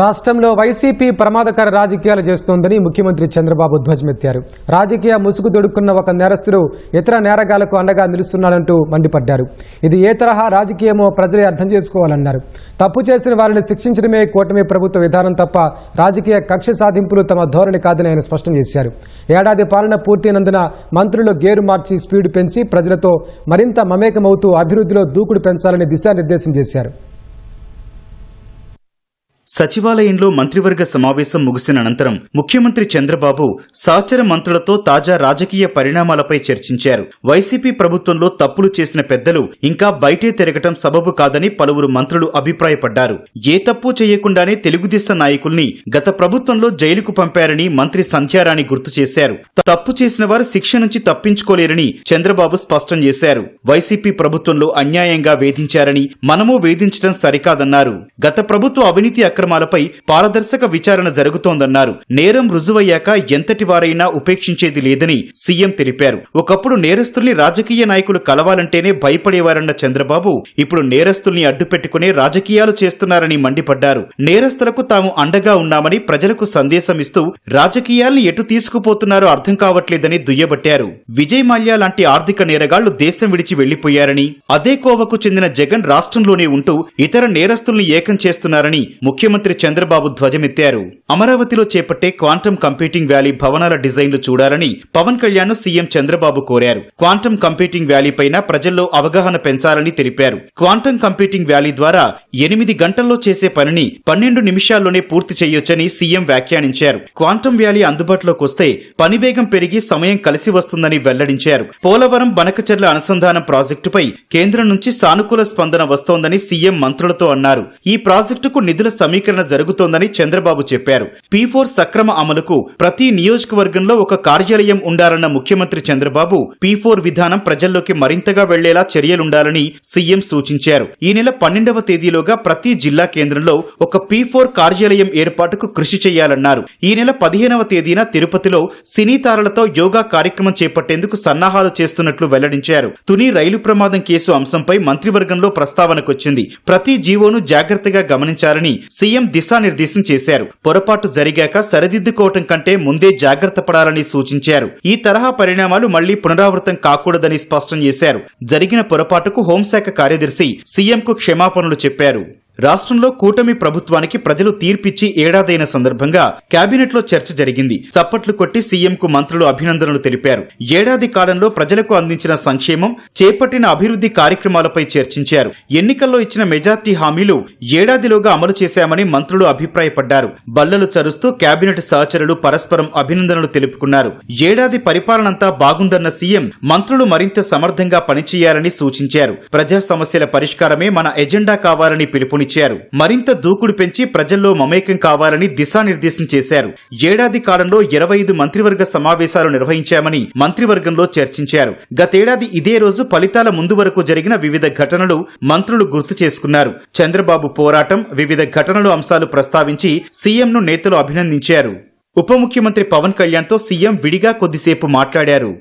రాష్ట్రంలో వైసీపీ ప్రమాదకర రాజకీయాలు చేస్తోందని ముఖ్యమంత్రి చంద్రబాబు ధ్వజమెత్తారు. రాజకీయ ముసుగు దొడుక్కున్న ఒక నేరస్తుడు ఇతర నేరగాళ్ళకు అండగా నిలుస్తున్నాడంటూ మండిపడ్డారు. ఇది ఏ తరహా రాజకీయమో ప్రజలే అర్థం చేసుకోవాలన్నారు. తప్పు చేసిన వారిని శిక్షించడమే కూటమి ప్రభుత్వ విధానం తప్ప రాజకీయ కక్ష సాధింపులు తమ ధోరణి కాదని ఆయన స్పష్టం చేశారు. ఏడాది పాలన పూర్తయినందున మంత్రులు గేరు మార్చి స్పీడ్ పెంచి ప్రజలతో మరింత మమేకమవుతూ అభివృద్ధిలో దూకుడు పెంచాలని దిశానిర్దేశం చేశారు. సచివాలయంలో మంత్రివర్గ సమావేశం ముగిసిన అనంతరం ముఖ్యమంత్రి చంద్రబాబు సహచర మంత్రులతో తాజా రాజకీయ పరిణామాలపై చర్చించారు. వైసీపీ ప్రభుత్వంలో తప్పులు చేసిన పెద్దలు ఇంకా బయటే తిరగటం సబబు కాదని పలువురు మంత్రులు అభిప్రాయపడ్డారు. ఏ తప్పు చేయకుండానే తెలుగుదేశం నాయకుల్ని గత ప్రభుత్వంలో జైలుకు పంపారని మంత్రి సంధ్యారాణి గుర్తు చేశారు. తప్పు చేసిన వారు శిక్ష నుంచి తప్పించుకోలేరని చంద్రబాబు స్పష్టం చేశారు. వైసీపీ ప్రభుత్వంలో అన్యాయంగా వేధించారని మనము వేధించడం సరికాదన్నారు. గత ప్రభుత్వ అవినీతి అక్రమాలపై పారదర్శక విచారణ జరుగుతోందన్నారు. నేరం రుజువయ్యాక ఎంతటి వారైనా ఉపేక్షించేది లేదని సీఎం తెలిపారు. ఒకప్పుడు నేరస్తుల్ని రాజకీయ నాయకులు కలవాలంటేనే భయపడేవారన్న చంద్రబాబు ఇప్పుడు నేరస్తుల్ని అడ్డుపెట్టుకునే రాజకీయాలు చేస్తున్నారని మండిపడ్డారు. నేరస్తులకు తాము అండగా ఉన్నామని ప్రజలకు సందేశం ఇస్తూ రాజకీయాల్ని ఎటు తీసుకుపోతున్నారో అర్థం కావట్లేదని దుయ్యబట్టారు. విజయ్ మాల్యా లాంటి ఆర్థిక నేరగాళ్ళు దేశం విడిచి వెళ్ళిపోయారని అదే కోవకు చెందిన జగన్ రాష్ట్రంలోనే ఉంటూ ఇతర నేరస్తుల్ని ఏకం చేస్తున్నారని ముఖ్యమంత్రి చంద్రబాబు ధ్వజమెత్తారు. అమరావతిలో చేపట్టే క్వాంటం కంప్యూటింగ్ వ్యాలీ భవనాల డిజైన్లు చూడాలని పవన్ కళ్యాణ్ సీఎం చంద్రబాబు కోరారు. క్వాంటం కంప్యూటింగ్ వ్యాలీ పైన ప్రజల్లో అవగాహన పెంచాలని తెలిపారు. క్వాంటం కంప్యూటింగ్ వ్యాలీ ద్వారా ఎనిమిది గంటల్లో చేసే పనిని పన్నెండు నిమిషాల్లోనే పూర్తి చేయొచ్చని సీఎం వ్యాఖ్యానించారు. క్వాంటం వ్యాలీ అందుబాటులోకి వస్తే పని వేగం పెరిగి సమయం కలిసి వస్తుందని వెల్లడించారు. పోలవరం బనకచర్ల అనుసంధానం ప్రాజెక్టుపై కేంద్రం నుంచి సానుకూల స్పందన వస్తోందని సీఎం మంత్రులతో అన్నారు. ఈ ప్రాజెక్టుకు నిధుల సమీకరణ జరుగుతోందని చంద్రబాబు చెప్పారు. పీ ఫోర్ సక్రమ అమలుకు ప్రతి నియోజకవర్గంలో ఒక కార్యాలయం ఉండాలన్న ముఖ్యమంత్రి చంద్రబాబు పీ ఫోర్ విధానం ప్రజల్లోకి మరింతగా వెళ్ళేలా చర్యలుండాలని సీఎం సూచించారు. ఈ నెల పన్నెండవ తేదీలోగా ప్రతి జిల్లా కేంద్రంలో ఒక పీ ఫోర్ కార్యాలయం ఏర్పాటుకు కృషి చేయాలన్నారు. ఈ నెల పదిహేనవ తేదీన తిరుపతిలో సినీ తారలతో యోగా కార్యక్రమం చేపట్టేందుకు సన్నాహాలు చేస్తున్నట్లు వెల్లడించారు. తుని రైలు ప్రమాదం కేసు అంశంపై మంత్రివర్గంలో ప్రస్తావనకొచ్చింది. ప్రతి జీవోను జాగ్రత్తగా గమనించాలని సీఎం దిశానిర్దేశం చేశారు. పొరపాటు జరిగాక సరిదిద్దుకోవటం కంటే ముందే జాగ్రత్త పడాలని సూచించారు. ఈ తరహా పరిణామాలు మళ్ళీ పునరావృతం కాకూడదని స్పష్టం చేశారు. జరిగిన పొరపాటుకు హోంశాఖ కార్యదర్శి సీఎంకు క్షమాపణలు చెప్పారు. రాష్ట్రంలో కూటమి ప్రభుత్వానికి ప్రజలు తీర్పిచ్చి ఏడాదైన సందర్భంగా కేబినెట్లో చర్చ జరిగింది. చప్పట్లు కొట్టి సీఎంకు మంత్రులు అభినందనలు తెలిపారు. ఏడాది కాలంలో ప్రజలకు అందించిన సంక్షేమం చేపట్టిన అభివృద్ధి కార్యక్రమాలపై చర్చించారు. ఎన్నికల్లో ఇచ్చిన మెజార్టీ హామీలు ఏడాదిలోగా అమలు చేశామని మంత్రులు అభిప్రాయపడ్డారు. బల్లలు చరుస్తూ కేబినెట్ సహచరులు పరస్పరం అభినందనలు తెలుపుకున్నారు. ఏడాది పరిపాలనంతా బాగుందన్న సీఎం మంత్రులు మరింత సమర్థంగా పనిచేయాలని సూచించారు. ప్రజా సమస్యల పరిష్కారమే మన ఎజెండా కావాలని పిలుపుని పిలుపునిచ్చారు మరింత దూకుడు పెంచి ప్రజల్లో మమేకం కావాలని దిశానిర్దేశం చేశారు. ఏడాది కాలంలో ఇరవై ఐదు మంత్రివర్గ సమావేశాలు నిర్వహించామని మంత్రివర్గంలో చర్చించారు. గతేడాది ఇదే రోజు ఫలితాల ముందు వరకు జరిగిన వివిధ ఘటనలు మంత్రులు గుర్తు చేసుకున్నారు. చంద్రబాబు పోరాటం వివిధ ఘటనలు అంశాలు ప్రస్తావించి సీఎంను నేతలు అభినందించారు. ఉప ముఖ్యమంత్రి పవన్ కళ్యాణ్తో సీఎం విడిగా కొద్దిసేపు మాట్లాడారు.